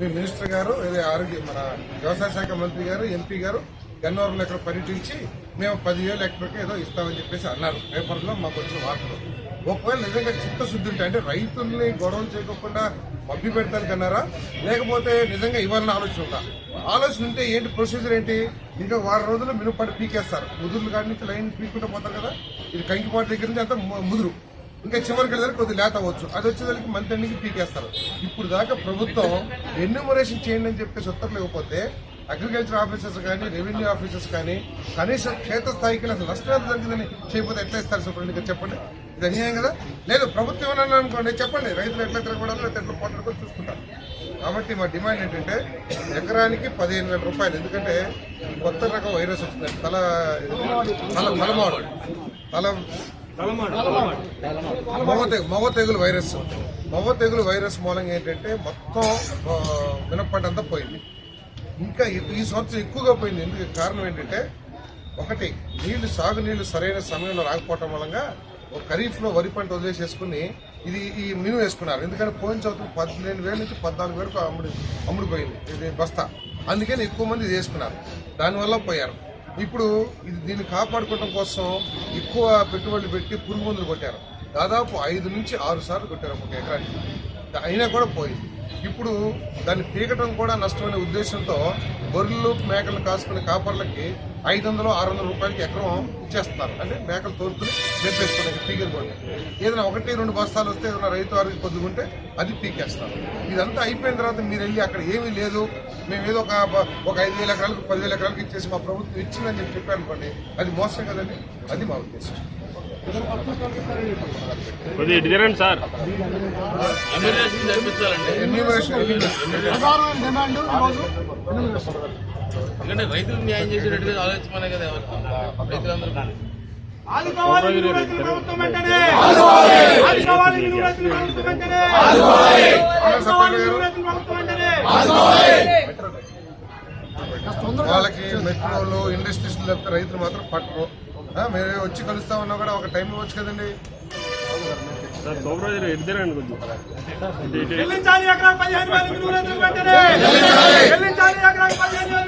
మీ minister గారు ఆరోగ్య మన వ్యవసాయ శాఖ మంత్రి గారు ఎంపీ గారు గన్నవరంలో ఇక్కడ పర్యటించి మేము పదివేలు ఎక్కడికి ఏదో ఇస్తామని చెప్పేసి అన్నారు. పేపర్లో మాకు వచ్చిన వార్తలు. ఒకవేళ నిజంగా చిత్తశుద్ధి ఉంటే అంటే రైతుల్ని గొడవలు చేయకుండా మబ్బి పెడతానికి అన్నారా లేకపోతే నిజంగా ఇవ్వాలని ఆలోచన ఉందా? ఆలోచన ఉంటే ఏంటి ప్రొసీజర్ ఏంటి? ఇంకా వారం రోజులు మినుపడి పీకేస్తారు. ముదురులు కాడి నుంచి లైన్ పీకుంటూ పోతారు కదా? ఇది కంకిపాటు దగ్గర నుంచి అంతా ముదురు. ఇంకా చివరికి వెళ్ళడానికి కొద్దిగా లేత అవ్వచ్చు. అది వచ్చేదానికి మంత్ ఎండింగ్ పీకేస్తారు. ఇప్పుడు దాకా ప్రభుత్వం ఎన్యూమరేషన్ చేయండి అని చెప్పేసి ఉత్తర్వులు ఇవ్వకపోతే అగ్రికల్చర్ ఆఫీసర్స్ కానీ రెవెన్యూ ఆఫీసర్స్ కానీ కనీసం క్షేత్రస్థాయికి అసలు నష్టం ఎంత జరిగిందని చేయకపోతే ఎట్లా ఇస్తారు? సూపరింట్ గారు చెప్పండి. ఇది అన్యాయం కదా? లేదు ప్రభుత్వం ఏమన్నా అనుకోండి చెప్పండి. రైతులు ఎట్లా తిరగబడాలో లేకపోతే ఎట్లా పోట్లాడుకొని చూసుకుంటారు. కాబట్టి మా డిమాండ్ ఏంటంటే ఎకరానికి పదిహేను వేల రూపాయలు. ఎందుకంటే కొత్త రకం వైరస్ వస్తుంది తల తల తలమాడు తల మగ తెగు మగ తెగులు వైరస్. మగ తెగులు వైరస్ మూలంగా ఏంటంటే మొత్తం ఆ, మినప్పంట అంతా పోయింది. ఇంకా ఈ- సంవత్సరం ఎక్కువగా పోయింది. ఎందుకు? కారణం ఏంటంటే ఒకటి నీళ్ళు సాగునీళ్ళు సరైన సమయంలో రాకపోవటం మూలంగా ఒక ఖరీఫ్లో వరి పంట వదిలేసేసుకుని ఇది ఈ మినుము వేసుకున్నారు. ఎందుకంటే పోయిన సంవత్సరం పదిహేను వేల నుంచి పద్నాలుగు వేలకు అమ్ముడు అమ్ముడిపోయింది ఇది బస్తా. అందుకని ఎక్కువ మంది ఇది వేసుకున్నారు. దానివల్ల పోయారు. ఇప్పుడు ఇది దీన్ని కాపాడుకోవడం కోసం ఎక్కువ పెట్టుబడులు పెట్టి పురుగు మందులు కొట్టారు. దాదాపు ఐదు నుంచి ఆరు సార్లు కొట్టారు ఒక ఎకరానికి. అయినా కూడా పోయింది. ఇప్పుడు దాన్ని పీకటం కూడా నష్టమనే ఉద్దేశంతో గొర్రెలు మేకలు కాసుకునే కాపర్లకి ఐదు వందలు ఆరు వందల రూపాయలకి ఎకరం ఇచ్చేస్తున్నారు. అంటే మేకలు తోలుకుని మేపేసుకోవడానికి పీకలు కూడా ఏదైనా ఒకటి రెండు బస్తాలు వస్తే ఏదైనా రైతు వారికి కొద్దుకుంటే అది పీకేస్తారు. ఇదంతా అయిపోయిన తర్వాత మీరు వెళ్ళి అక్కడ ఏమీ లేదు. మేము ఏదో ఒక ఒక ఐదు వేల ఎకరాలకు పదివేల ఎకరాలకు ఇచ్చేసి మా ప్రభుత్వం ఇచ్చిందని చెప్పి చెప్పారు అనుకోండి అది మోసం కదండి. అది మా ఉద్దేశం. కొద్దిగా సార్. ఎన్యూమరేషన్ ఎందుకంటే రైతులకు న్యాయం చేసేటట్టుగా ఆలోచించమనే కదా ఎవరు? రైతులందరూ. రైతుల రైతుల రైతుల వాళ్ళకి మెట్రోలు ఇండస్ట్రీస్ లేకపోతే రైతులు మాత్రం పట్టరు మేము వచ్చి కలుస్తామన్నా కూడా ఒక టైం ఇవ్వచ్చు కదండి. కొంచెం చెల్లించాలి ఎకరాకు పదిహేను వేలు